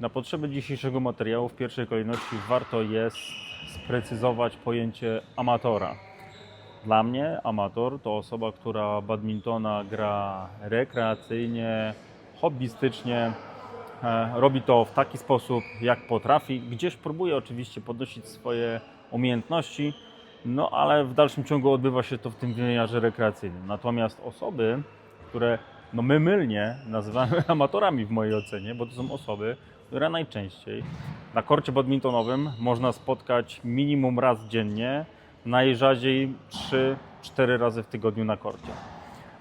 Na potrzeby dzisiejszego materiału w pierwszej kolejności warto jest sprecyzować pojęcie amatora. Dla mnie amator to osoba, która badmintona gra rekreacyjnie, hobbystycznie, e, robi to w taki sposób, jak potrafi. Gdzieś próbuje oczywiście podnosić swoje umiejętności, no ale w dalszym ciągu odbywa się to w tym wymiarze rekreacyjnym. Natomiast osoby, które no my mylnie nazywamy amatorami w mojej ocenie, bo to są osoby, które najczęściej na korcie badmintonowym można spotkać minimum raz dziennie, najrzadziej 3-4 razy w tygodniu na korcie.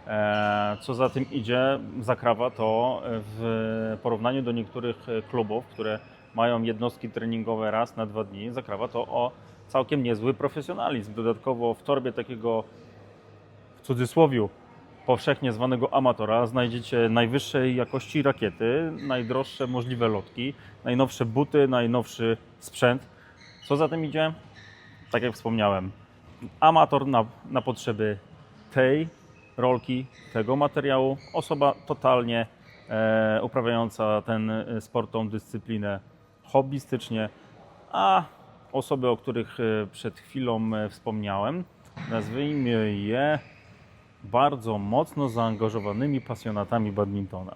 E, Co za tym idzie, zakrawa to w porównaniu do niektórych klubów, które mają jednostki treningowe raz na dwa dni, zakrawa to o całkiem niezły profesjonalizm. Dodatkowo w torbie takiego w cudzysłowiu powszechnie zwanego amatora znajdziecie najwyższej jakości rakiety, najdroższe możliwe lotki, najnowsze buty, najnowszy sprzęt. Co za tym idzie? Tak jak wspomniałem, amator na, na potrzeby tej rolki, tego materiału, osoba totalnie e, uprawiająca ten e, sport, tą dyscyplinę hobbystycznie, a osoby, o których e, przed chwilą e, wspomniałem, nazwijmy je bardzo mocno zaangażowanymi pasjonatami badmintona.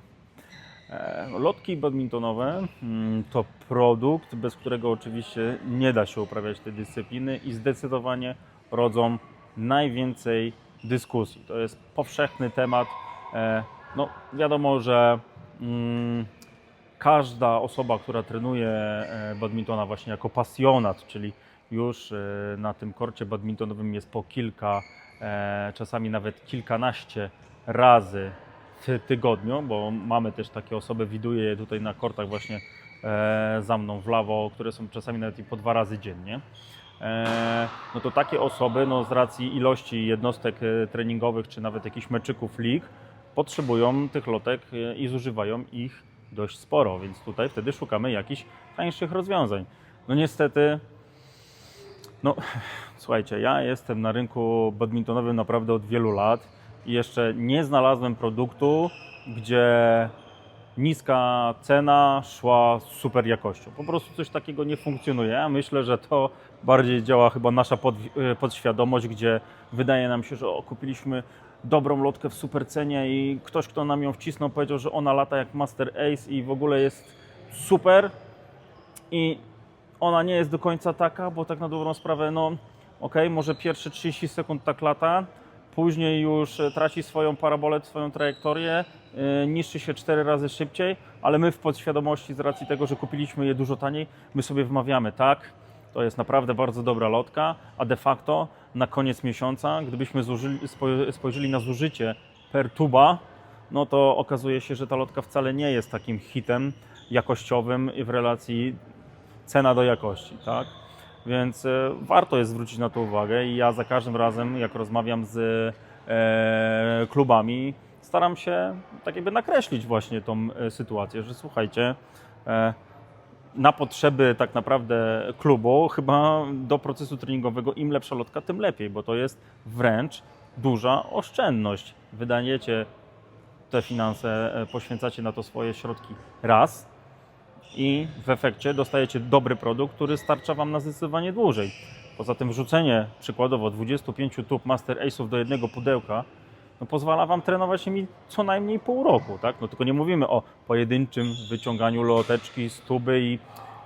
E, Lotki badmintonowe mm, to produkt, bez którego oczywiście nie da się uprawiać tej dyscypliny i zdecydowanie rodzą najwięcej dyskusji. To jest powszechny temat. E, No, wiadomo, że mm, każda osoba, która trenuje e, badmintona właśnie jako pasjonat, czyli już na tym korcie badmintonowym jest po kilka, czasami nawet kilkanaście razy w tygodniu, bo mamy też takie osoby, widuję je tutaj na kortach właśnie e, za mną w lawo, które są czasami nawet i po dwa razy dziennie. E, No to takie osoby, no z racji ilości jednostek e, treningowych, czy nawet jakichś meczyków lig, potrzebują tych lotek e, i zużywają ich dość sporo, więc tutaj wtedy szukamy jakichś tańszych rozwiązań. No niestety, no słuchajcie, ja jestem na rynku badmintonowym naprawdę od wielu lat i jeszcze nie znalazłem produktu, gdzie niska cena szła z super jakością. Po prostu coś takiego nie funkcjonuje. Ja myślę, że to bardziej działa chyba nasza pod, e, podświadomość, gdzie wydaje nam się, że o, kupiliśmy dobrą lotkę w super cenie i ktoś, kto nam ją wcisnął, powiedział, że ona lata jak Master Ace i w ogóle jest super i ona nie jest do końca taka, bo tak na dobrą sprawę, no okej, może pierwsze 30 sekund tak lata, później już e, traci swoją parabolę, swoją trajektorię, yy, niszczy się 4 razy szybciej, ale my w podświadomości z racji tego, że kupiliśmy je dużo taniej, my sobie wmawiamy, tak, to jest naprawdę bardzo dobra lotka, a de facto na koniec miesiąca, gdybyśmy zużyli, spo- spojrzeli na zużycie per tuba, no to okazuje się, że ta lotka wcale nie jest takim hitem jakościowym w relacji cena do jakości, tak? Więc e, warto jest zwrócić na to uwagę i ja za każdym razem, jak rozmawiam z e, klubami, staram się tak jakby nakreślić właśnie tą e, sytuację, że słuchajcie, na potrzeby tak naprawdę klubu, chyba do procesu treningowego im lepsza lotka, tym lepiej, bo to jest wręcz duża oszczędność. Wydajecie te finanse, poświęcacie na to swoje środki raz i w efekcie dostajecie dobry produkt, który starcza Wam na zdecydowanie dłużej. Poza tym wrzucenie przykładowo 25 tub Master Ace'ów do jednego pudełka no pozwala Wam trenować nimi co najmniej pół roku, tak? No tylko nie mówimy o pojedynczym wyciąganiu loteczki z tuby i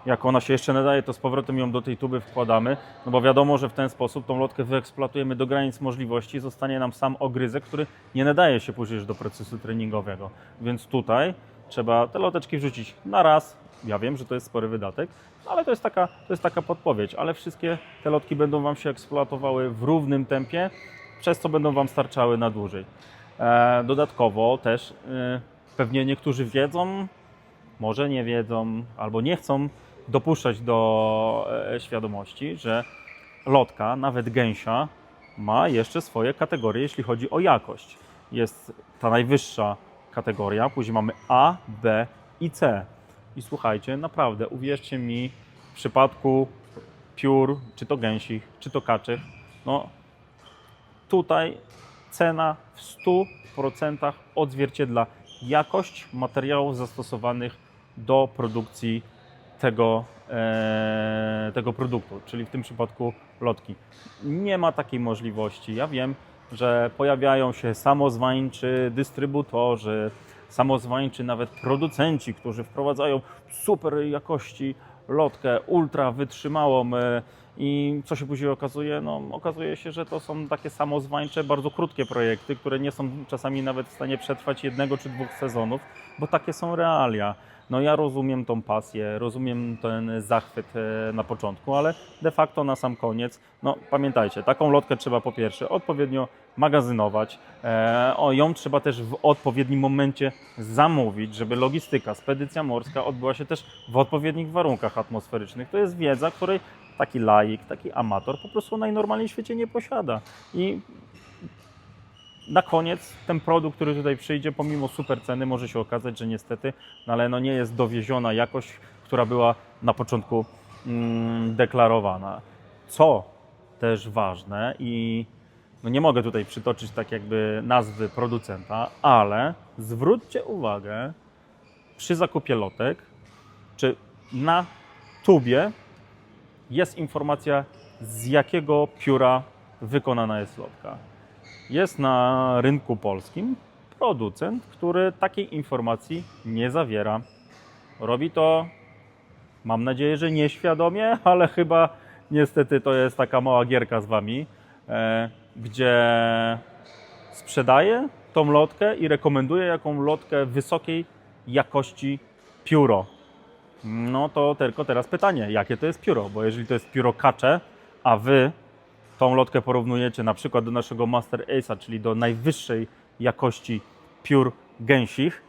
jak ona się jeszcze nadaje, to z powrotem ją do tej tuby wkładamy, no bo wiadomo, że w ten sposób tą lotkę wyeksploatujemy do granic możliwości, zostanie nam sam ogryzek, który nie nadaje się później już do procesu treningowego. Więc tutaj trzeba te loteczki wrzucić na raz. Ja wiem, że to jest spory wydatek, ale to jest taka, to jest taka podpowiedź, ale wszystkie te lotki będą Wam się eksploatowały w równym tempie, przez co będą Wam starczały na dłużej. E, dodatkowo też e, pewnie niektórzy wiedzą, może nie wiedzą albo nie chcą dopuszczać do e, świadomości, że lotka, nawet gęsia, ma jeszcze swoje kategorie, jeśli chodzi o jakość. Jest ta najwyższa kategoria, później mamy A, B i C. I słuchajcie, naprawdę, uwierzcie mi, w przypadku piór, czy to gęsich, czy to kaczych, no tutaj cena w 100% odzwierciedla jakość materiałów zastosowanych do produkcji tego, e, tego produktu, czyli w tym przypadku lotki. Nie ma takiej możliwości. Ja wiem, że pojawiają się samozwańczy dystrybutorzy, samozwańczy nawet producenci, którzy wprowadzają super jakości lotkę, ultra wytrzymałą e, i co się później okazuje? No, okazuje się, że to są takie samozwańcze, bardzo krótkie projekty, które nie są czasami nawet w stanie przetrwać jednego czy dwóch sezonów, bo takie są realia. No ja rozumiem tą pasję, rozumiem ten zachwyt e, na początku, ale de facto na sam koniec, no pamiętajcie, taką lotkę trzeba po pierwsze odpowiednio magazynować, e, o, ją trzeba też w odpowiednim momencie zamówić, żeby logistyka, spedycja morska odbyła się też w odpowiednich warunkach atmosferycznych. To jest wiedza, której taki laik, taki amator po prostu najnormalniej w świecie nie posiada. I na koniec ten produkt, który tutaj przyjdzie, pomimo super ceny, może się okazać, że niestety, no ale no nie jest dowieziona jakość, która była na początku mm, deklarowana. Co też ważne i no nie mogę tutaj przytoczyć tak jakby nazwy producenta, ale zwróćcie uwagę przy zakupie lotek, czy na tubie jest informacja z jakiego pióra wykonana jest lotka jest na rynku polskim producent, który takiej informacji nie zawiera. Robi to, mam nadzieję, że nieświadomie, ale chyba niestety to jest taka mała gierka z wami, e, gdzie sprzedaje tą lotkę i rekomenduje jaką lotkę wysokiej jakości pióro. No to tylko teraz pytanie, jakie to jest pióro? Bo jeżeli to jest pióro kacze, a wy tą lotkę porównujecie na przykład do naszego Master Ace'a, czyli do najwyższej jakości piór gęsich,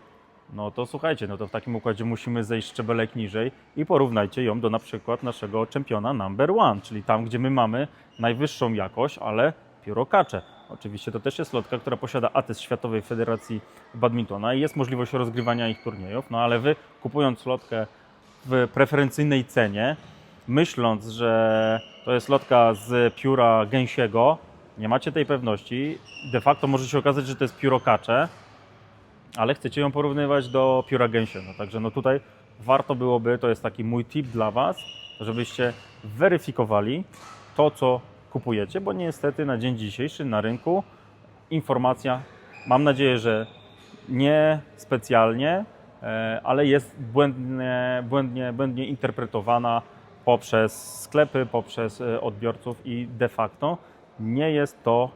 no to słuchajcie, no to w takim układzie musimy zejść szczebelek niżej i porównajcie ją do na przykład naszego czempiona number one, czyli tam, gdzie my mamy najwyższą jakość, ale piórokacze. Oczywiście to też jest lotka, która posiada atest Światowej Federacji Badmintona i jest możliwość rozgrywania ich turniejów, no ale wy kupując lotkę w preferencyjnej cenie, myśląc, że to jest lotka z pióra gęsiego, nie macie tej pewności. De facto może się okazać, że to jest pióro kacze, ale chcecie ją porównywać do pióra gęsiego. Także no tutaj warto byłoby, to jest taki mój tip dla Was, żebyście weryfikowali to, co kupujecie, bo niestety na dzień dzisiejszy na rynku informacja, mam nadzieję, że nie specjalnie, e, ale jest błędnie, błędnie, błędnie interpretowana poprzez sklepy, poprzez e, odbiorców i de facto nie jest to,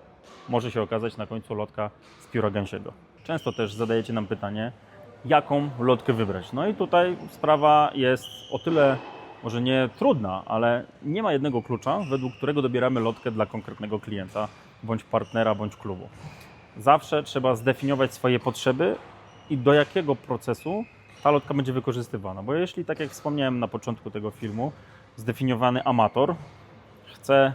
może się okazać na końcu lotka z pióra gęsiego. Często też zadajecie nam pytanie, jaką lotkę wybrać. No i tutaj sprawa jest o tyle może nie trudna, ale nie ma jednego klucza, według którego dobieramy lotkę dla konkretnego klienta, bądź partnera, bądź klubu. Zawsze trzeba zdefiniować swoje potrzeby i do jakiego procesu ta lotka będzie wykorzystywana. Bo jeśli, tak jak wspomniałem na początku tego filmu, zdefiniowany amator chce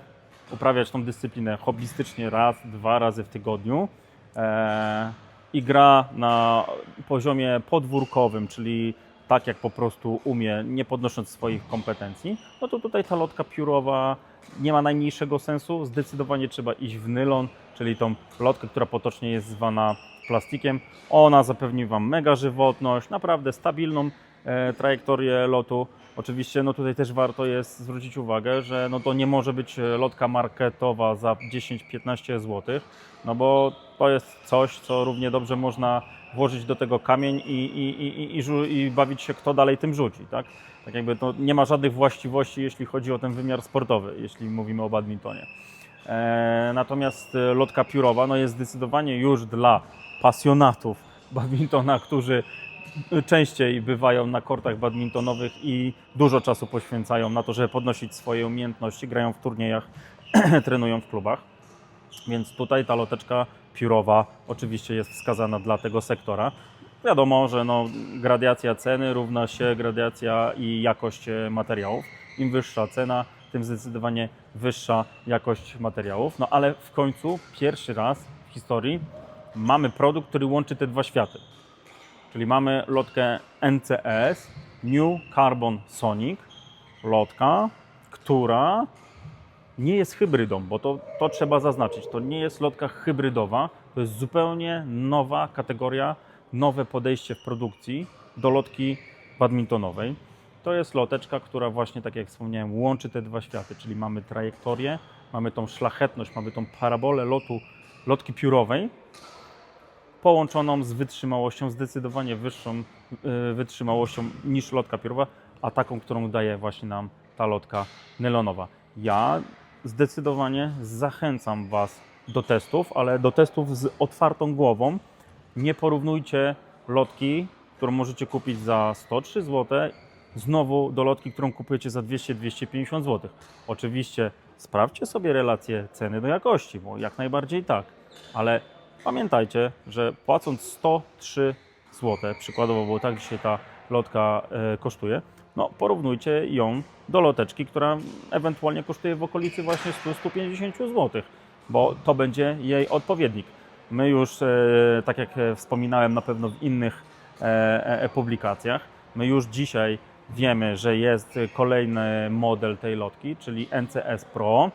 uprawiać tą dyscyplinę hobbystycznie raz, dwa razy w tygodniu e, i gra na poziomie podwórkowym, czyli tak jak po prostu umie, nie podnosząc swoich kompetencji, no to tutaj ta lotka piórowa nie ma najmniejszego sensu. Zdecydowanie trzeba iść w nylon, czyli tą lotkę, która potocznie jest zwana plastikiem. Ona zapewni Wam mega żywotność, naprawdę stabilną trajektorię lotu. Oczywiście no tutaj też warto jest zwrócić uwagę, że no to nie może być e, lotka marketowa za 10-15 zł, no bo to jest coś, co równie dobrze można włożyć do tego kamień i, i, i, i, i bawić się, kto dalej tym rzuci. Tak? tak jakby to nie ma żadnych właściwości, jeśli chodzi o ten wymiar sportowy, jeśli mówimy o badmintonie. E, natomiast e, lotka piórowa no jest zdecydowanie już dla pasjonatów badmintona, którzy częściej bywają na kortach badmintonowych i dużo czasu poświęcają na to, żeby podnosić swoje umiejętności, grają w turniejach, trenują w klubach. Więc tutaj ta loteczka piórowa oczywiście jest wskazana dla tego sektora. Wiadomo, że no, gradacja ceny równa się gradacja i jakość e, materiałów. Im wyższa cena, tym zdecydowanie wyższa jakość materiałów. No ale w końcu pierwszy raz w historii mamy produkt, który łączy te dwa światy. Czyli mamy lotkę NCS New Carbon Sonic, lotka, która nie jest hybrydą, bo to, to trzeba zaznaczyć. To nie jest lotka hybrydowa, to jest zupełnie nowa kategoria, nowe podejście w produkcji do lotki badmintonowej. To jest loteczka, która właśnie, tak jak wspomniałem, łączy te dwa światy, czyli mamy trajektorię, mamy tą szlachetność, mamy tą parabolę lotu, lotki piórowej, połączoną z wytrzymałością, zdecydowanie wyższą y, wytrzymałością niż lotka piórowa, a taką, którą daje właśnie nam ta lotka nylonowa. Ja zdecydowanie zachęcam Was do testów, ale do testów z otwartą głową. Nie porównujcie lotki, którą możecie kupić za 103 zł, znowu do lotki, którą kupujecie za 200-250 zł. Oczywiście sprawdźcie sobie relację ceny do jakości, bo jak najbardziej tak, ale pamiętajcie, że płacąc 103 zł, przykładowo, bo tak dzisiaj ta lotka e, kosztuje, no porównujcie ją do loteczki, która ewentualnie kosztuje w okolicy właśnie 100-150 zł, bo to będzie jej odpowiednik. My już, e, tak jak e, wspominałem na pewno w innych publikacjach, my już dzisiaj wiemy, że jest kolejny model tej lotki, czyli NCS Pro,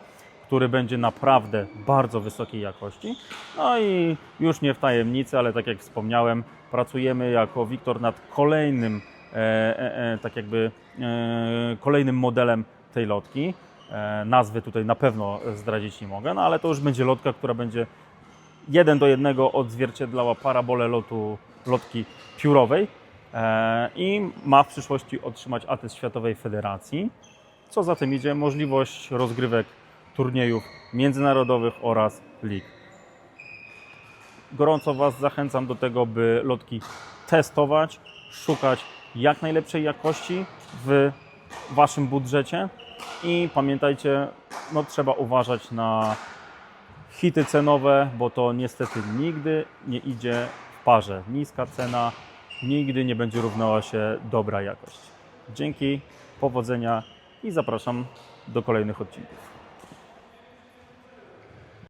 który będzie naprawdę bardzo wysokiej jakości. No i już nie w tajemnicy, ale tak jak wspomniałem, pracujemy jako Wiktor nad kolejnym, e, e, e, tak jakby e, kolejnym modelem tej lotki. E, nazwy tutaj na pewno zdradzić nie mogę, no ale to już będzie lotka, która będzie jeden do jednego odzwierciedlała parabolę lotu, lotki piórowej e, i ma w przyszłości otrzymać atest Światowej Federacji. Co za tym idzie, możliwość rozgrywek turniejów międzynarodowych oraz lig. Gorąco Was zachęcam do tego, by lotki testować, szukać jak najlepszej jakości w Waszym budżecie i pamiętajcie, no trzeba uważać na hity cenowe, bo to niestety nigdy nie idzie w parze. Niska cena nigdy nie będzie równała się dobra jakość. Dzięki, powodzenia i zapraszam do kolejnych odcinków.